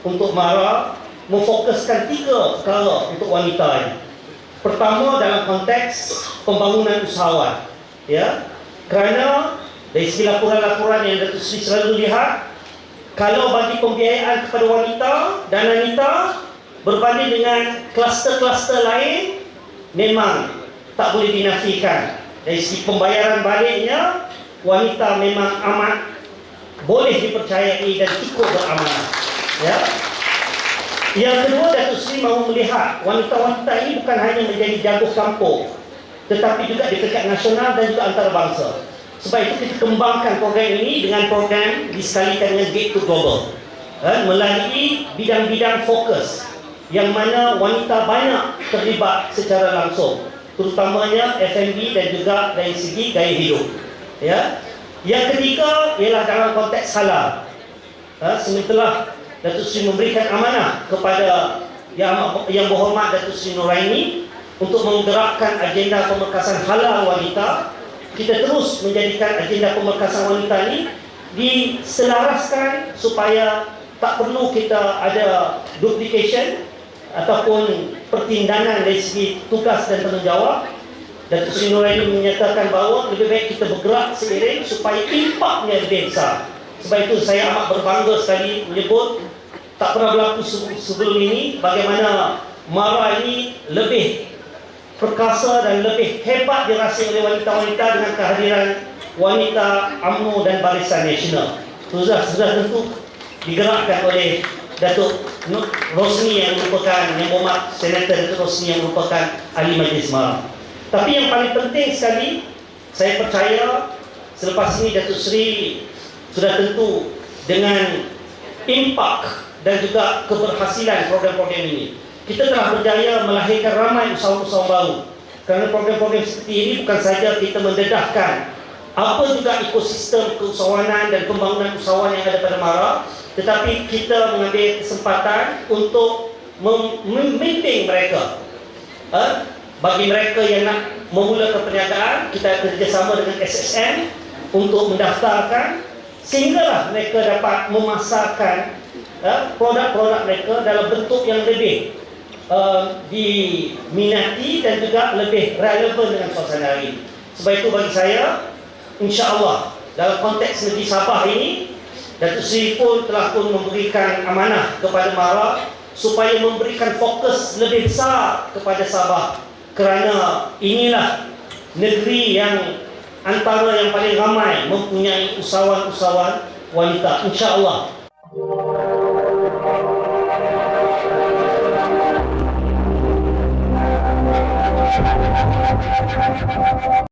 untuk MARA memfokuskan tiga perkara untuk wanita ini. Pertama dalam konteks pembangunan usahawan. Ya. Kerana dari segi laporan-laporan yang Datuk Seri selalu lihat, kalau bagi pembiayaan kepada wanita dan wanita berbanding dengan kluster-kluster lain, memang tak boleh dinafikan. Dari segi pembayaran baliknya, wanita memang amat boleh dipercayai dan cukup beramanah. Ya. Yang kedua, Datuk Seri mahu melihat wanita-wanita ini bukan hanya menjadi jago kampung, tetapi juga di tingkat nasional dan juga antarabangsa. Sebab itu kita kembangkan program ini dengan program disekalikan dengan Gate to Global. Ha, melalui bidang-bidang fokus yang mana wanita banyak terlibat secara langsung terutamanya F&B dan juga dari segi gaya hidup ya yang ketiga ialah dalam konteks halal ha, sementara Datuk Seri memberikan amanah kepada yang yang berhormat Datuk Seri Nuraini untuk menggerakkan agenda pemekasan halal wanita kita terus menjadikan agenda pemekasan wanita ini diselaraskan supaya tak perlu kita ada duplication ataupun pertindangan dari segi tugas dan tanggungjawab Datuk Seri Nuraini menyatakan bahawa lebih baik kita bergerak seiring supaya impaknya lebih besar sebab itu saya amat berbangga sekali menyebut tak pernah berlaku sebelum ini bagaimana MARA ini lebih perkasa dan lebih hebat dirasa oleh wanita-wanita dengan kehadiran wanita UMNO dan Barisan Nasional. Sudah sudah tentu digerakkan oleh Datuk Rosni yang merupakan yang Senator Datuk Rosni yang merupakan ahli majlis malam. Tapi yang paling penting sekali saya percaya selepas ini Datuk Seri sudah tentu dengan impak dan juga keberhasilan program-program ini kita telah berjaya melahirkan ramai usahawan-usahawan baru. Kerana program-program seperti ini bukan saja kita mendedahkan apa juga ekosistem keusahawanan dan pembangunan usahawan yang ada pada Mara, tetapi kita mengambil kesempatan untuk memimpin mereka. Ha? Bagi mereka yang nak memulakan perniagaan, kita kerjasama dengan SSM untuk mendaftarkan sehinggalah mereka dapat memasarkan ha, produk-produk mereka dalam bentuk yang lebih uh, diminati dan juga lebih relevan dengan suasana hari. Sebab itu bagi saya, insya Allah dalam konteks negeri Sabah ini, Datuk Seri pun telah pun memberikan amanah kepada Mara supaya memberikan fokus lebih besar kepada Sabah kerana inilah negeri yang antara yang paling ramai mempunyai usahawan-usahawan wanita insya Allah.